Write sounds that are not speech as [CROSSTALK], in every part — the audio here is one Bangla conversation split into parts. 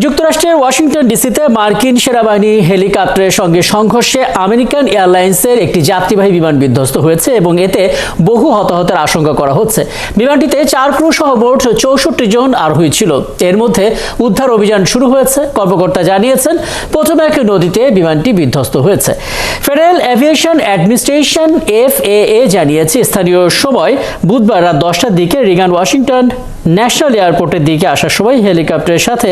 যুক্তরাষ্ট্রের ওয়াশিংটন ডিসিতে মার্কিন সেনাবাহিনী হেলিকপ্টারের সঙ্গে সংঘর্ষে আমেরিকান এয়ারলাইন্সের একটি যাত্রীবাহী বিমান বিধ্বস্ত হয়েছে এবং এতে বহু হতাহতের আশঙ্কা করা হচ্ছে। বিমানটিতে চার ক্রু সহ মোট চৌষট্টি জন আরোহী ছিল। এর মধ্যে উদ্ধার অভিযান শুরু হয়েছে, কর্মকর্তা জানিয়েছেন। প্রথমে নদীতে বিমানটি বিধ্বস্ত হয়েছে। ফেডারেল এভিয়েশন অ্যাডমিনিস্ট্রেশন এফ জানিয়েছে, স্থানীয় সময় বুধবার রাত দশটার দিকে রিগান ওয়াশিংটন ন্যাশনাল এয়ারপোর্টের দিকে আসার সময় হেলিকপ্টারের সাথে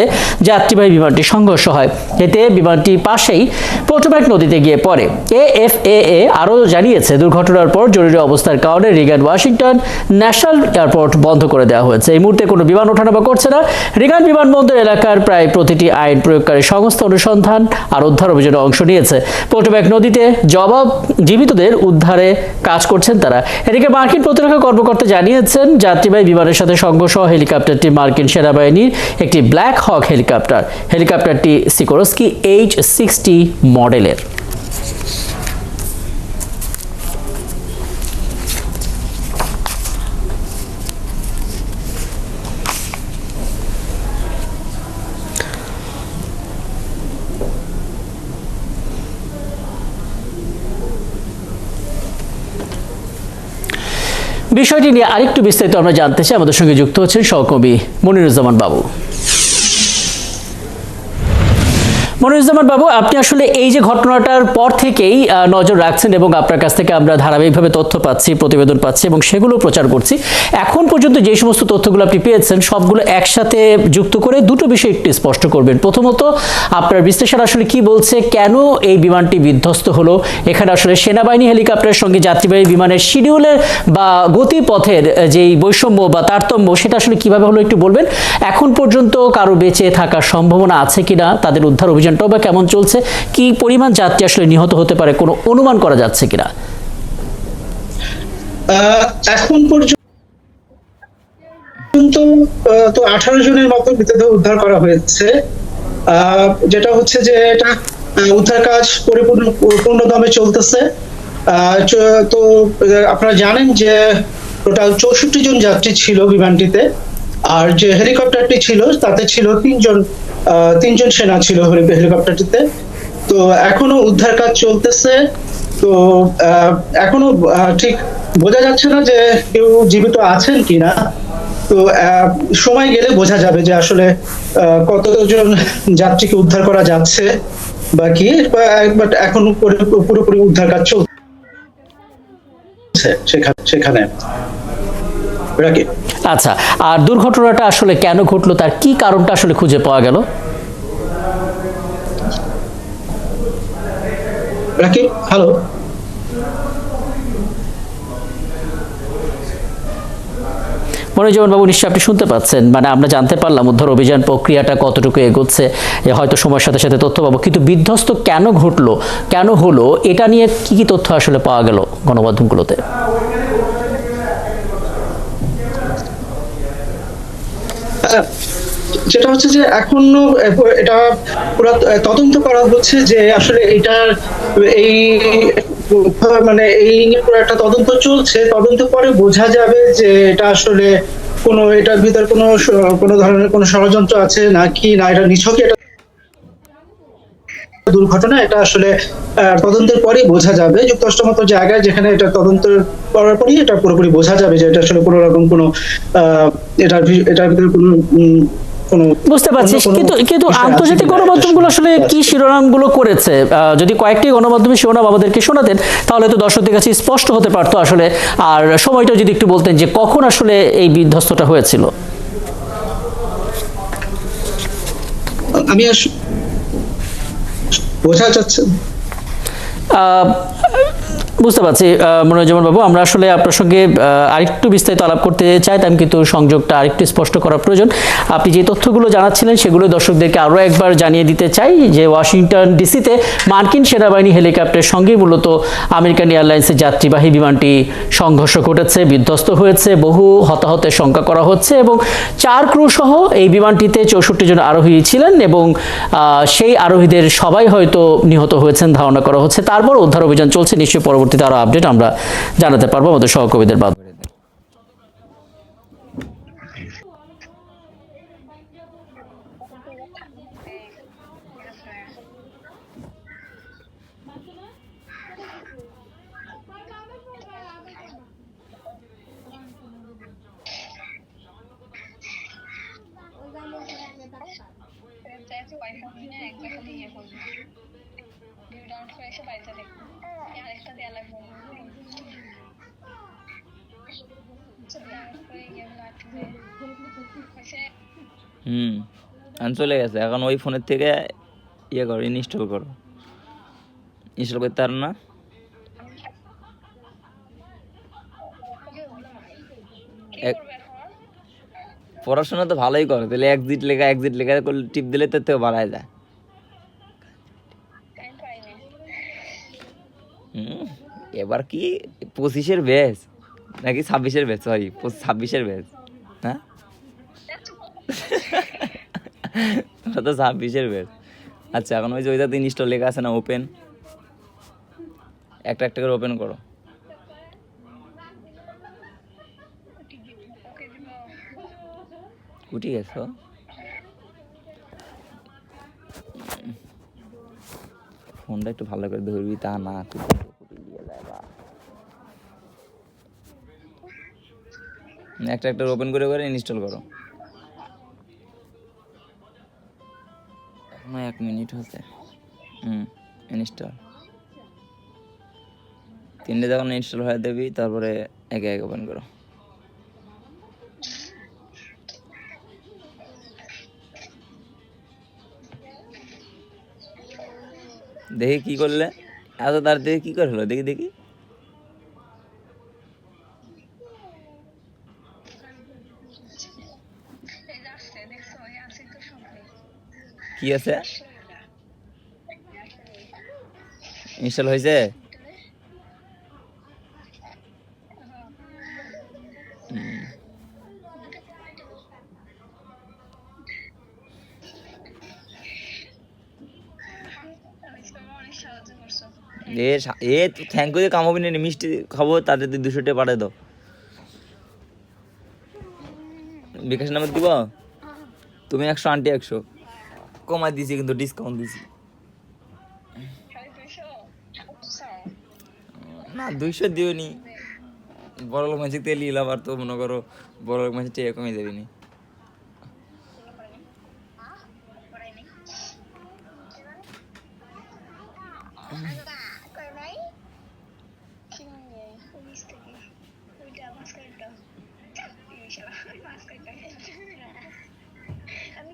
যাত্রীবাহী বিমানটি সংঘর্ষ হয়। এতে বিমানটি পাশেই পোটোম্যাক নদীতে গিয়ে পড়ে। এএফএএ আরও জানিয়েছে, দুর্ঘটনার পর জরুরি অবস্থার কারণে রিগান, ওয়াশিংটন ন্যাশনাল এয়ারপোর্ট বন্ধ করে দেওয়া হয়েছে। এই মুহূর্তে কোনো বিমান ওঠানামা করছে না। রিগান বিমানবন্দর এলাকার প্রায় প্রতিটি আইন প্রয়োগকারী সংস্থা অনুসন্ধান আর উদ্ধার অভিযানে অংশ নিয়েছে। পোটোম্যাক নদীতে জবাব জীবিতদের উদ্ধারে কাজ করছেন তারা। এদিকে মার্কিন প্রতিরক্ষা কর্মকর্তা জানিয়েছেন, যাত্রীবাহী বিমানের সাথে সংঘর্ষ হেলিকপ্টারটি মার্কিন সেনাবাহিনীর একটি ব্ল্যাক হক হেলিকপ্টার হেলিকপ্টারটি সিকোরস্কি এইচ সিক্সটি মডেলের বিষয়টি নিয়ে আরেকটু বিস্তারিত আমরা জানতে চাই। আমাদের সঙ্গে যুক্ত হচ্ছেন সহকবি মনিরুজ্জামান বাবু। মনিরুজ্জামান বাবু, আপনি আসলে এই যে ঘটনাটার পর থেকেই নজর রাখছেন এবং আপনার কাছ থেকে আমরা ধারাবাহিকভাবে তথ্য পাচ্ছি, প্রতিবেদন পাচ্ছি এবং সেগুলো প্রচার করছি। এখন পর্যন্ত যে সমস্ত তথ্যগুলো আপনি পেয়েছেন, সবগুলো একসাথে যুক্ত করে দুটো বিষয় একটু স্পষ্ট করবেন। প্রথমত, আপনার বিশ্লেষণ আসলে কি বলছে? কেন এই বিমানটি বিধ্বস্ত হলো? এখানে আসলে সেনাবাহিনী, হেলিকপ্টারের সঙ্গে যাত্রীবাহী বিমানের শিডিউলের বা গতিপথের যেই বৈষম্য বা তারতম্য, সেটা আসলে কীভাবে হলো একটু বলবেন? এখন পর্যন্ত কারও বেঁচে থাকার সম্ভাবনা আছে কিনা? তাদের উদ্ধার অভিযানটাও বা কেমন চলছে? কি পরিমাণ যাত্রী আসলে নিহত হতে পারে? কোনো অনুমান করা যাচ্ছে কিনা? এখন পর্যন্ত তো আঠারো জনের মতো মৃতদেহ উদ্ধার করা হয়েছে। যেটা হচ্ছে যে এটা উদ্ধার কাজ পরিপূর্ণ চলতেছে। তো, আপনারা জানেন যে টোটাল চৌষট্টি জন যাত্রী ছিল বিমানটিতে। আর যে হেলিকপ্টারটি ছিল, তাতে ছিল তিনজন তিনজন সেনা ছিল হেলি- হেলিকপ্টারটিতে। তো এখনও উদ্ধার কাজ চলতেছে। তো এখনও ঠিক বোঝা যাচ্ছে না যে কেউ জীবিত আছেন কিনা। তো সময় গেলে বোঝা যাবে যে আসলে কতজন যাত্রীকে উদ্ধার করা যাচ্ছে বা কি বাট এখন পুরোপুরি উদ্ধার কাজ চলছে সেখানে। রাকিব আচ্ছা আর দুর্ঘটনাটা আসলে কেন ঘটলো? তার কি কারণটা আসলে খুঁজে পাওয়া গেল? রাকিব হ্যালো মনোজীবন বাবু নিশ্চয়ই আপনি শুনতে পাচ্ছেন। মানে আমরা জানতে পারলাম উদ্ধার অভিযান প্রক্রিয়াটা কতটুকু এগোচ্ছে হয়তো সময়ের সাথে সাথে তথ্য পাবো। কিন্তু বিধ্বস্ত কেন ঘটলো কেন হলো এটা নিয়ে কি কি তথ্য আসলে পাওয়া গেল গণমাধ্যমগুলোতে? যেটা হচ্ছে যে এখনও, এটা পুরো তদন্ত করা হচ্ছে যে আসলে এটা এই মানে এই একটা তদন্ত চলছে। তদন্ত পরে বোঝা যাবে যে এটা আসলে কোনো এটার ভিতর কোনো কোনো ধরনের কোনো ষড়যন্ত্র আছে নাকি না? এটা নিছকে এটা দুর্ঘটনা এটা আসলে তদন্তের পরেই বোঝা যাবে। যুক্তরাষ্ট্র মতো জায়গায় যেখানে এটা তদন্ত করার পরই এটা পুরোপুরি বোঝা যাবে যে এটা আসলে কোনো রকম কোনো আহ, এটার ভিতরে কোনো বুঝতে পারছি। কিন্তু কিন্তু আন্তর্জাতিক গণমাধ্যমগুলো আসলে কি শিরোনামগুলো করেছে? আহ, যদি কয়েকটি গণমাধ্যমে শিরোনাম আমাদেরকে শোনাতেন তাহলে তো দর্শকদের কাছে স্পষ্ট হতে পারতো আসলে। আর সময়টা যদি একটু বলতেন যে কখন আসলে এই বিধ্বস্তটা হয়েছিল। আমি বোঝা যাচ্ছে? বুঝতে পারছি মনোরঞ্জন বাবু। আমরা আসলে আপনার সঙ্গে আরেকটু বিস্তারিত আলাপ করতে চাই চাইতাম কিন্তু সংযোগটা আরেকটু স্পষ্ট করা প্রয়োজন। আপনি যে তথ্যগুলো জানাচ্ছিলেন, সেগুলো দর্শকদেরকে আরও একবার জানিয়ে দিতে চাই যে ওয়াশিংটন ডিসিতে মার্কিন সেনাবাহিনী হেলিকপ্টারের সঙ্গে মূলত আমেরিকান এয়ারলাইন্সের যাত্রীবাহী বিমানটি সংঘর্ষ ঘটেছে, বিধ্বস্ত হয়েছে, বহু হতাহতের শঙ্কা করা হচ্ছে এবং চার ক্রু সহ এই বিমানটিতে চৌষট্টি জন আরোহী ছিলেন এবং সেই আরোহীদের সবাই হয়তো নিহত হয়েছেন, ধারণা করা হচ্ছে। তারপর উদ্ধার অভিযান চলছে, নিশ্চয়ই পরবর্তীতে আরও আপডেট আমরা জানাতে পারব আমাদের সহকর্মীদের বাদ হুম, আমি চলে গেছে। এখন ওই ফোনের থেকে ইয়ে করো ইনস্টল করো। ইনস্টল করতে পারো না? পড়াশোনা তো ভালোই করো, তাহলে একজিট লেখা একজিট লেখা টিপ দিলে তো বাড়ায় যায়। এবার কি পঁচিশের ব্যাচ নাকি ছাব্বিশের ব্যাচ সরি ছাব্বিশের ব্যাচ হ্যাঁ? তো ছাব্বিশের ব্যাচ আচ্ছা এখন ওই যে ওইটাতে ইনস্টল লেখা আছে না ওপেন একটা একটা করে ওপেন করো। উঠে গেছো? ফোনটা একটু ভালো করে ধরবি, তা না, একটা একটা ওপেন করে করে ইনস্টল করো। এখনও এক মিনিট হচ্ছে। হুম ইনস্টল তিনটে যখন ইনস্টল হয়ে দেবি, তারপরে একে একে ওপেন করো। দেখি কি করলে? এত তার দেখে কি করে হলো? দেখি দেখি। কি আছে? ইনস্টল হয়েছে হুম। আমি তোমার অনেক সাহায্য করছ এ এ থ্যাংক ইউ কামাবি না, মিষ্টি খাব, তাদের দুশো টাকা পাঠিয়ে দাও। বিকাশ নাম্বার দিব? তুমি একশো, আন্টি একশো। কমাই দিছি, কিন্তু ডিসকাউন্ট দিছি। খালি দুইশো আচ্ছা না বড় লোক মাঝে তেল আর তো মনে করো বড় লোক মাঝে টেয়ে কমে যাবি নি [LAUGHS] আমি